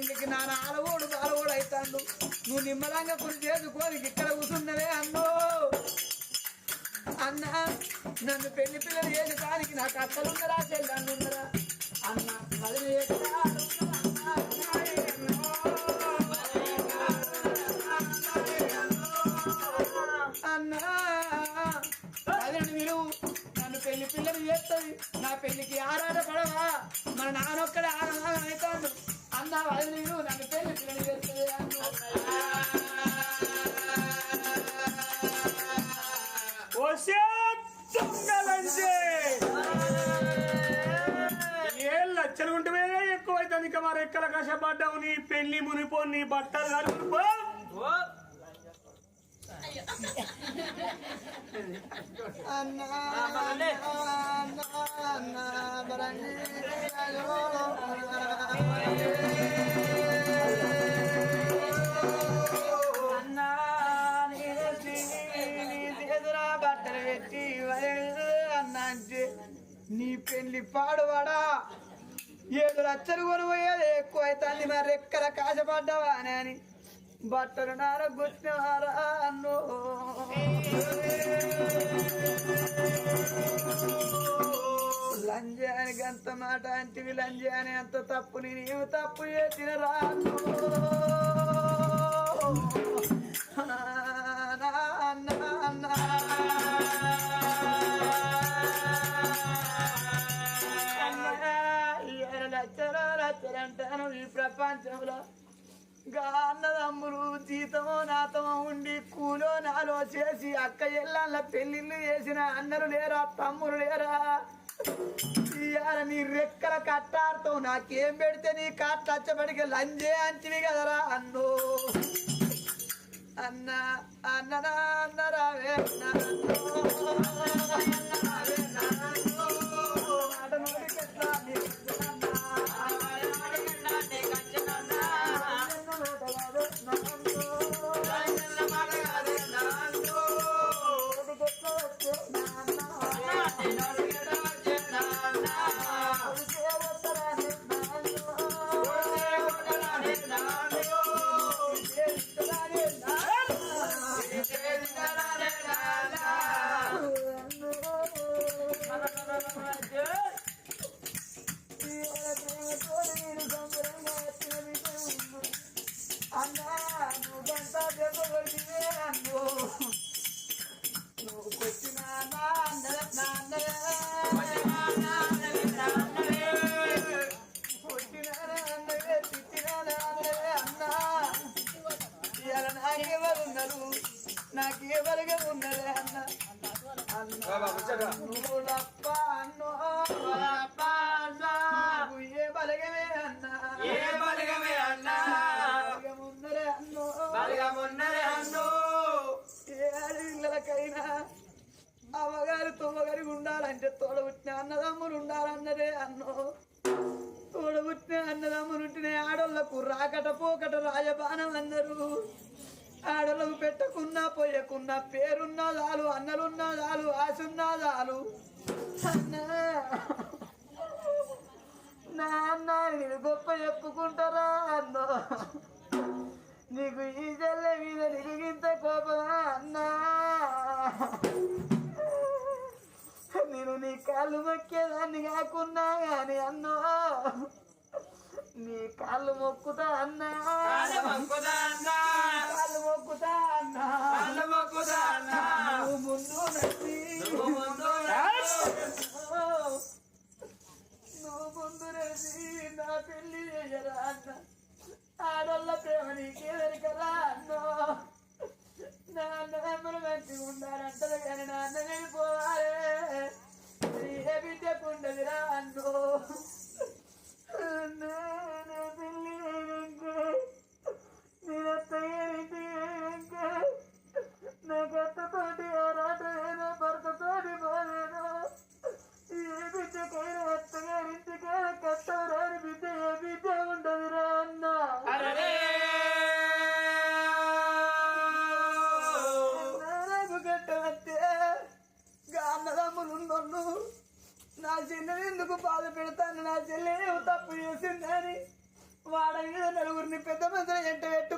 ఇంటికి నా నాలుగోడు బాలగోడు అవుతాడు నువ్వు నిమ్మలంగా కొన్ని చేసుకోని ఇక్కడ కూర్చున్నవే అన్నో అన్న నన్ను పెళ్ళి పిల్లలు చేసేదానికి నాకు అక్కలున్నరా చెల్లెళ్ళు ఉన్నరా అన్న మళ్ళీ పిల్లలు చేస్తుంది. నా పెళ్ళికి ఆరాట పడవా మన నాన్నొక్కడే ఆరాధన అవుతాడు. అన్న వాళ్ళు మీరు నన్ను పెళ్ళి పిల్లలు చేస్తుంది ఏ లచ్చలు ఉంటే ఎక్కువ అవుతుంది ఇంకా మరి ఎక్కల కష్టపడ్డావు నీ పెళ్ళి మునిపో నీ బట్టలు కలుపుకో అన్న అన్న అన్న బరంగి అన్నా నేనేసి నీ బట్టలు పెట్టి నీ పెళ్ళి పాడువాడా ఏడు లచ్చలు కొనుపోయేది ఎక్కువ అవుతుంది మరి ఎక్కడ కాశపడ్డావా అని అని బట్టలు నార గుచ్చినారా అన్నో అని అంత మాట అంటివి లంజాని అంత తప్పు నేను తప్పు చేసిన రాను. లచ్చలు ఈ ప్రపంచంలో? గా అన్నదమ్ములు జీతమో నాతమో ఉండి కూలో నాలో చేసి అక్క ఎల్లన్న పెళ్ళిళ్ళు చేసిన అన్నలు లేరా తమ్ముడు లేరా? ఇవాళ నీ రెక్కల కట్టాడుతావు నాకేం పెడితే నీ కట్టచ్చబడికి లంజే అంచివి కదరా అన్నో. అన్న అన్ననా అన్నరావే అన్న. ఆడపిల్లలకైనా అమ్మగారు తొమ్మగారి ఉండాలంటే తోడబుట్టిన అన్నదమ్ములు ఉండాలన్నదే అన్నో తోడబుట్టిన అన్నదమ్ములు ఉంటేనే ఆడోళ్ళకు రాకట పోకట రాజబాణం అన్నారు ఆడోళ్ళకు పెట్టకున్నా పోయకున్నా పేరున్నా చాలు అన్నలున్నా చాలు ఆశున్నా చాలు అన్నా అన్న నేను గొప్ప చెప్పుకుంటారా అన్నో? నీకు ఈ చెల్లె మీద నీకు ఇంత కోపమా అన్నా? నేను నీ కాళ్ళు మొక్కేదాన్ని కాకున్నా కానీ అన్నో నీ కాళ్ళు మొక్కుతా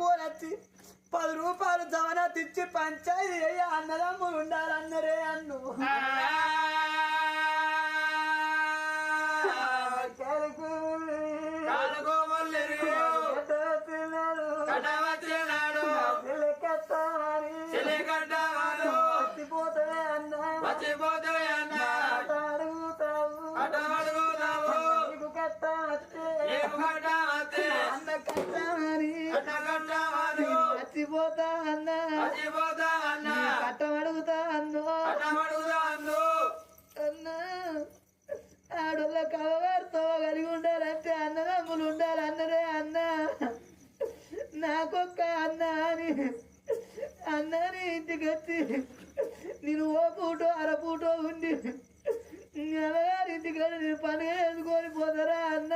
పెట్టుకొని వచ్చి పది రూపాయలు జవనా తెచ్చి పంచాయతీ అయ్యి అన్నదమ్ములు ఉండాలన్నరే అన్ను. కరకు చచ్చిపోతా అన్నా అన్న కట్టమడుగుతా అన్నో అన్నా ఆడోళ్ళ కవగారితో కలిగి ఉండాలంటే అన్నదమ్ములు ఉండాలన్నదే అన్న. నాకొక్క అన్న అని అన్నని ఇంటికి వచ్చి నేను ఓ పూటో అర పూటో ఉండి నెలగారి ఇంటికి వెళ్ళి నేను పని వేసుకొని పోతారా అన్న.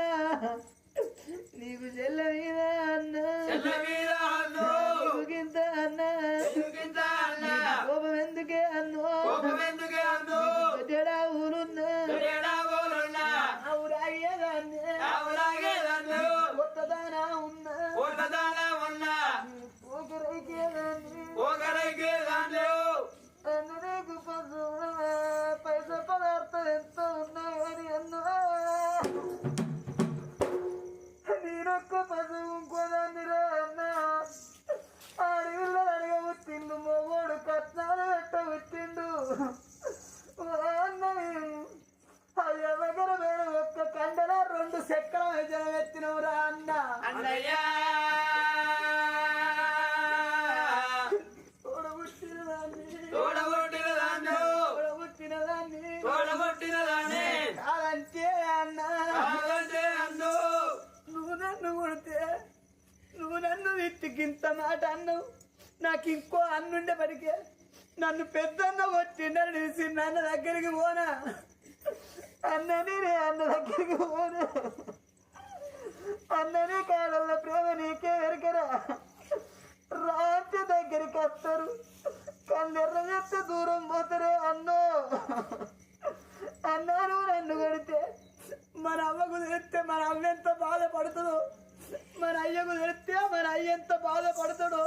నీకు చెల్ల మీద అన్న. మీద అన్ను. కోపం ఎందుకే అన్నో? కోపం ఎందుకే అన్ను? నన్ను ఇంత మాట అన్నావు నాకు ఇంకో అన్నుండేపటికే నన్ను పెద్దన్న కొట్టిండని తెలిసి నన్న దగ్గరికి పోనా. అన్నని రే అన్న దగ్గరికి పోనా. అన్నని కాలంలో ప్రేమ నీకే ఎరకరా రాత్రి దగ్గరికి వస్తారు. కళ్ళెర్ర చెప్తే దూరం పోతారే అన్నో. అన్నారు నన్ను కొడితే. మన అమ్మకు తెస్తే మన అమ్మ ఎంత బాధపడుతుందో. మన అయ్యకు తెలిస్తే మన అయ్య ఎంత బాధపడతాడో.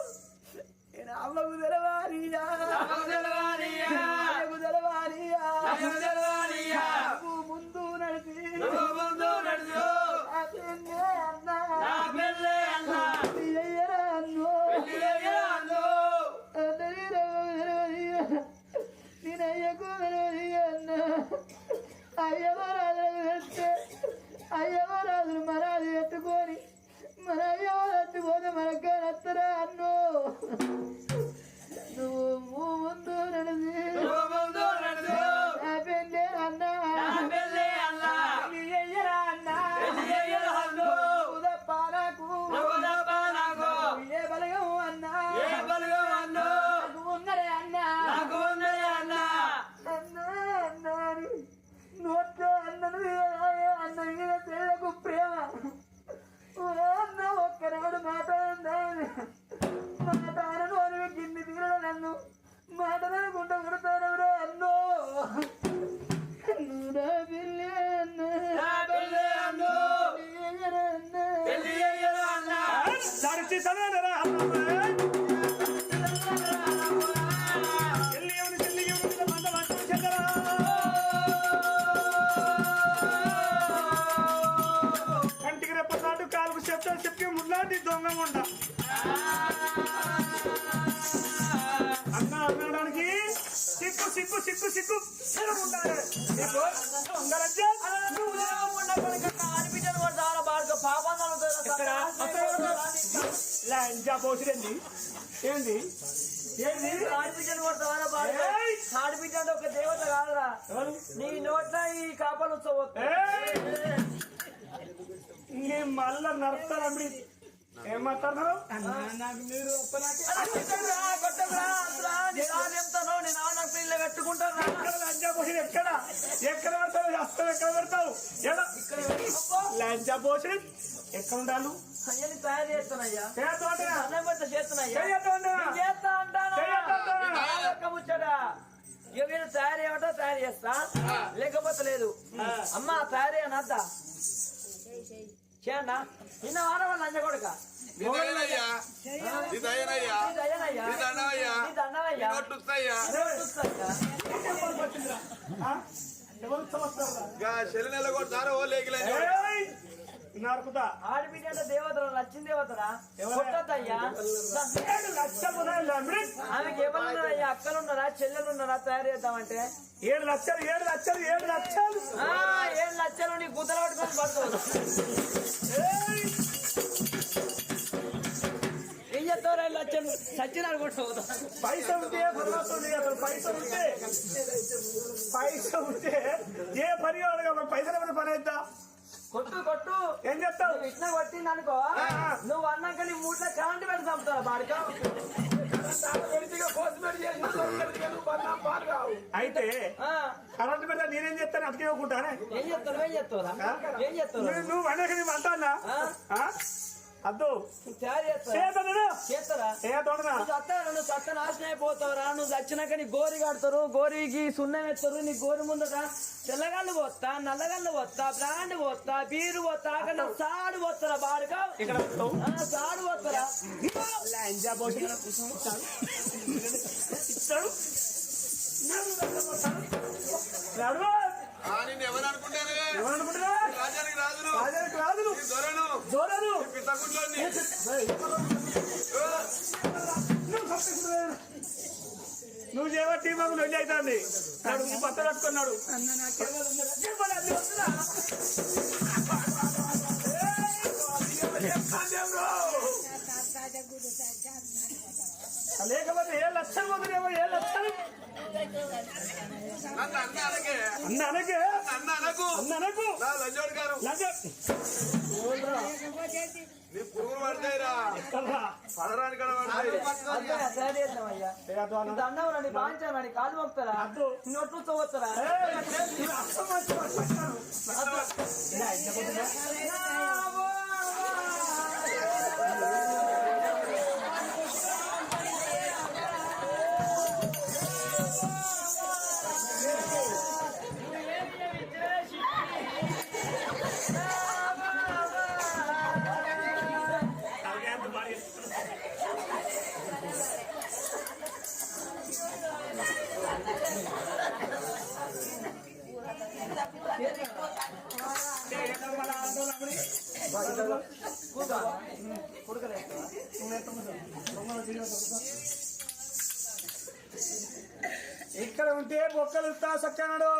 సిగ్గు దొంగలజ్జ ఎక్కడ? లంజా పోసిరండి ఏంది? ఏంది? ఏయ్! ఆడిబిడ్డ అంటే ఒక దేవత కాదురా? నీ నోట్ల ఈ కాపలు ఏయ్! నీ మళ్ళా నడతారండి ఏం మాట్లాడుతున్నారు? నాకు మీరు పెట్టుకుంటాను ఎక్కడ ఎక్కడ? ఎక్కడ పెడతావు? అస్తం ఎక్కడ పెడతావు? లంజా పోసిన ఎక్కడ ఉండాలి? తయారు చేస్తున్నాయ్యా. చేస్తా ముచ్చట? ఇక మీరు తయారు చేయమంటే తయారు చేస్తా. లేకపోతే లేదు. అమ్మ తయారు చేయనద్దా? చేయన్నా నిన్న వారం వాళ్ళ కొడుక. చెల్లి నెల కొడతారు ఓ లేకిలేదు ఏయ్! నరుకుతా ఆడబిడ్డ దేవతరా లచ్చిన దేవతరా? కొట్టద్దయ్యా. ఆమెకి ఎవరు ఉన్నారయ్యా? అక్కలు ఉన్నారా? చెల్లెలు ఉన్నారా? తయారు చేద్దామంటే? ఏడు లక్షలు ఏడు లక్షలు ఏడు లక్షలు. ఆ, ఏడు లక్షలు నీ గుద్దలు పట్టుకొని పడుతుంది చెప్తావు రెండు లక్షలు సచ్చినాడు కొట్టుకోదా పైస ఉంటే ఉంది కదా పైస ఉంటే? పైస ఉంటే ఏ పని కావాలి పైసలు ఏమైనా పని అవుతా కొట్టు కొట్టు ఏం చేస్తావు నువ్వు ఇట్లా కొట్టింది అనుకో నువ్వు అన్నాక నీ మూట్లో కరెంట్ పెట్టి చంపుతావు బాడిక. అయితే కరెంట్ మీద నేనేం చేస్తాను? అతికే ఇవ్వకుంటానే ఏం చెప్తావు ఏం చెప్తావు నువ్వు- నువ్వు అనేక నీ అంటానా? అద్దు. అయిపోతావురా. నువ్వు చచ్చినాక నీ గోరి కడతారు గోరికి సున్నం ఎత్తారు నీ గోరి ముందట తెల్లగల్లు పోతా నల్లగల్లు పోతా బ్రాండ్ పోతా బీరు పోతా అక్కడ సాడు ఇక్కడ వస్తావు. సాడు పోతారా? నువ్వు చేయబట్టి మాకు నొల్లి అవుతుంది నాడు నీ పత్త కట్టుకున్నాడు. లేకపోతే ఏ లక్షలు పోతున్నామో ఏ లక్షలు అన్న అనకే అన్న అనకే అన్న అనకు లంజోడు గారు. లంజ నీ పురుగులు పడతాయిరా? పడరాని. దండం బాంచాలండి కాలు పంపుతారా. నోట్లు తవ్వుతారా ఉంటే బొక్కలు ఇస్తా సత్యనాడు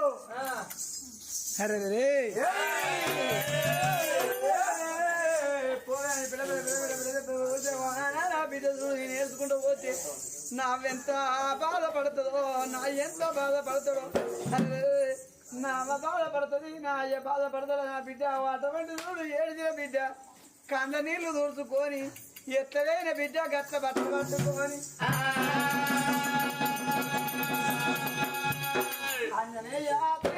నేర్చుకుంటూ పోతే నా బాధపడుతుందో నా ఎంత బాధపడతాడో అరే, నా బాధపడుతుంది నా అయ్య బాధపడతాడు నా బిడ్డ అటువంటి చూడు ఏడిచిన బిడ్డ కండ నీళ్ళు దూర్చుకొని ఎత్తలేని బిడ్డ గట్ల బట్ట పట్టుకొని I'm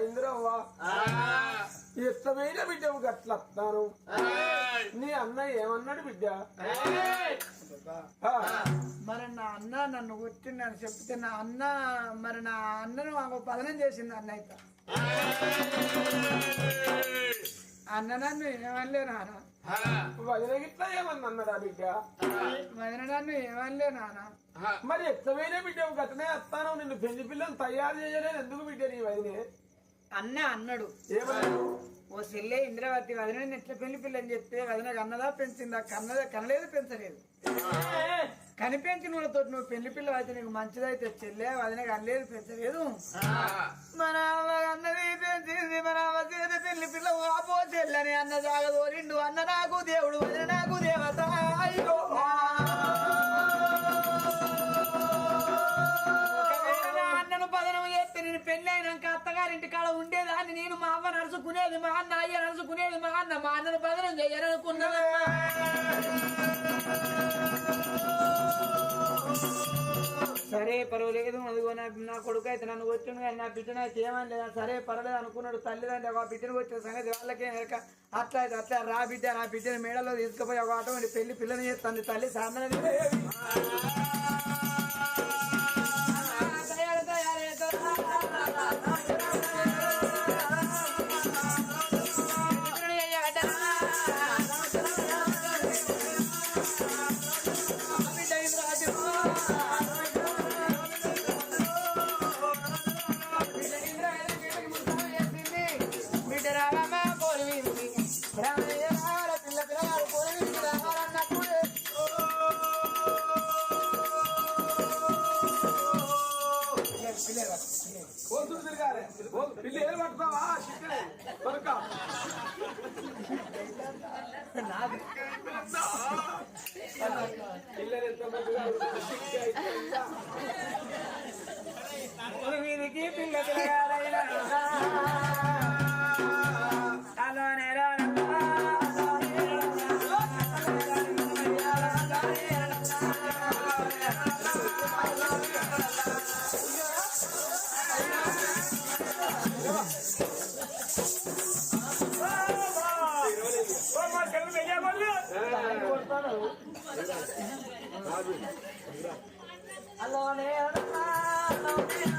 ఇందిరవ్వ. ఎత్తమైన బిడ్డవు గట్లత్తాను నీ అన్న ఏమన్నాడు బిడ్డ? ఆ, మరి నా అన్న నన్ను కొట్టిందని చెప్తే నా అన్న మరి నా అన్నను మాకు పదనం చేసింది అన్న అయితే. అన్న నన్ను ఏమనలే నాన్న. వదిన గిట్లా ఏమన్నా అన్నాడా బిడ్డ? వదిన నన్ను ఏమనలే నాన్న. మరి ఎత్తమైన బిడ్డవు గతనే వస్తాను? నిన్ను పెళ్ళి పిల్లలు తయారు చేయలేదు ఎందుకు బిడ్డ నీ వదినే? అన్న అన్నాడు. ఓ సెల్లే ఇంద్రవతి వదిన ఎట్లా పెళ్ళి పిల్లని చెప్తే వదిన కన్నదా పెంచిందా? కన్నదా కనలేదు పెంచలేదు. కనిపించిన వాళ్ళతో నువ్వు పెళ్ళి పిల్ల అయితే నీకు మంచిదైతే చెల్లె వదిన కనలేదు పెంచలేదు. మన అన్నది పెంచింది మన పెళ్ళి పిల్ల ఆపో చెల్లని అన్న సాగదోరిండు అన్న నాకు దేవుడు వదిన అనుకునేది మా అన్న అయ్యని అనుకునేది మా అన్న మా అన్నను పదనం చేయాలనుకున్నానమ్మా సరే పర్వాలేదు అదిగో నా నా కొడుకు అయితే నన్ను వచ్చిండు కానీ నా బిడ్డను అయితే ఏమని లేదా సరే పర్వాలేదు అనుకున్నాడు తల్లిదండ్రి ఒక బిడ్డను వచ్చిన సంగతి వాళ్ళకే ఎరక అట్లా అయితే అట్లా రా బిడ్డ నా బిడ్డను మేడలో తీసుకుపోయి ఒక ఆటో పెళ్ళి పిల్లని చేస్తుంది తల్లి సాధన పిల్లలు ఎంత మందిగా Alone, my alone.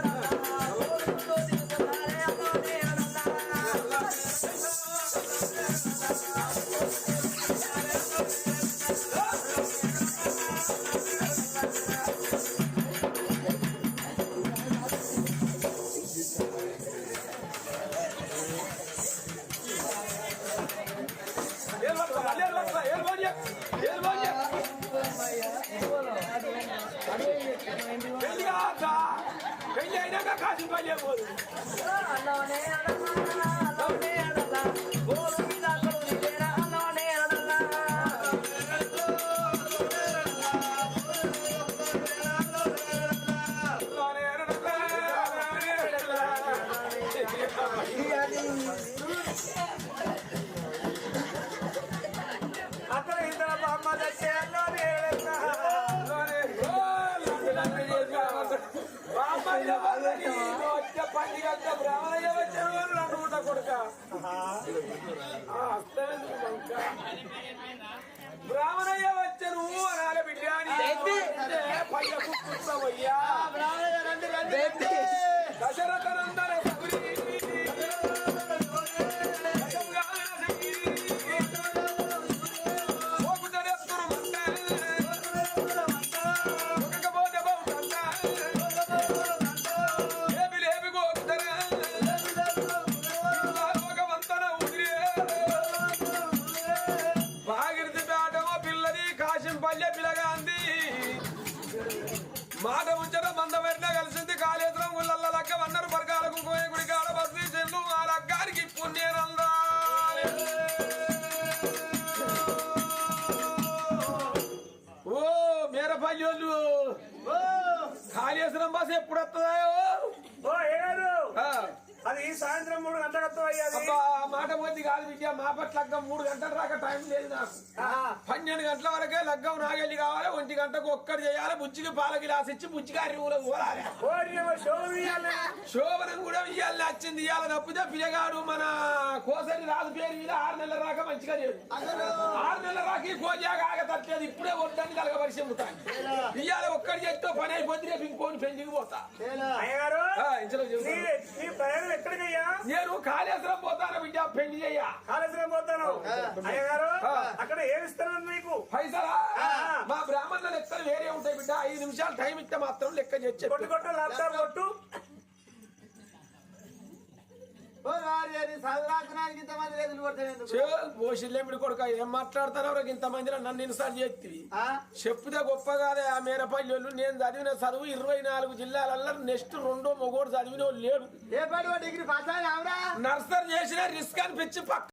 బ్రాహ్మణయ్య వచ్చారు అనుకుంట కొడుక బ్రాహ్మణయ్య వచ్చను అనాలి బిడ్డ. అని పయ్య కాళేశ్వరం బస్ ఎప్పుడు ఏడు. అది ఈ సాయంత్రం మూడు అయ్యేది అబ్బా, ఆ మాట పోతే కాదు విద్య మా పట్ల లగ్గం మూడు గంటల దాకా టైం లేదు నాకు. పన్నెండు గంటల వరకే లగ్గం నాగెళ్ళి కావాలి ఒంటి గంటకు ఒక్కటి చేయాలి బుజ్జికి పాల గిలాస్ ఇచ్చి బుజ్జిగారి ఊర పోరాలి శోభనం కూడా ఇయ్యాలి వచ్చింది ఇయ్యాల తప్పితే పిల్లగాడు మన కోసరి రాజు పేరు మీద ఆరు నెలల రాక మంచిగా లేదు. ఆరు నెలల రాక ఈ కోజాగా ఆగ తట్టేది ఇప్పుడే వద్దని కలగ పరిచయం ఉంటాను ఇయ్యాల ఒక్కటి చెప్తే పని అయిపోతుంది రేపు ఇంకోని పెళ్ళికి పోతా. నేను కాళేశ్వరం పోతాను బిడ్డ పెళ్ళి చెయ్య కాళేశ్వరం పోతాను. అయ్యగారు. అక్కడ ఏమి ఇస్తారు నీకు? పైసలా. మా బ్రాహ్మణుల లెక్కలు వేరే ఉంటాయి బిడ్డ. ఐదు నిమిషాలు టైం ఇస్తే మాత్రం లెక్క చేసి కొట్టు కొట్టు లాప్టాప్ కొట్టు. ఇంతమంది ఓషిల్లెమిడి కొడుక ఏం మాట్లాడుతున్నావు ఇంతమందిలో నన్ను ఇన్సల్ట్ చేస్తుంది? చెప్తే గొప్ప కాదే ఆ మేనపల్లెలు. నేను చదివిన చదువు ఇరవై నాలుగు జిల్లాలలో నెక్స్ట్ రెండో మొగోడు చదివిన లేడు. డిగ్రీ నర్సరీ చేసిన రిస్క్ అనిపించి పక్క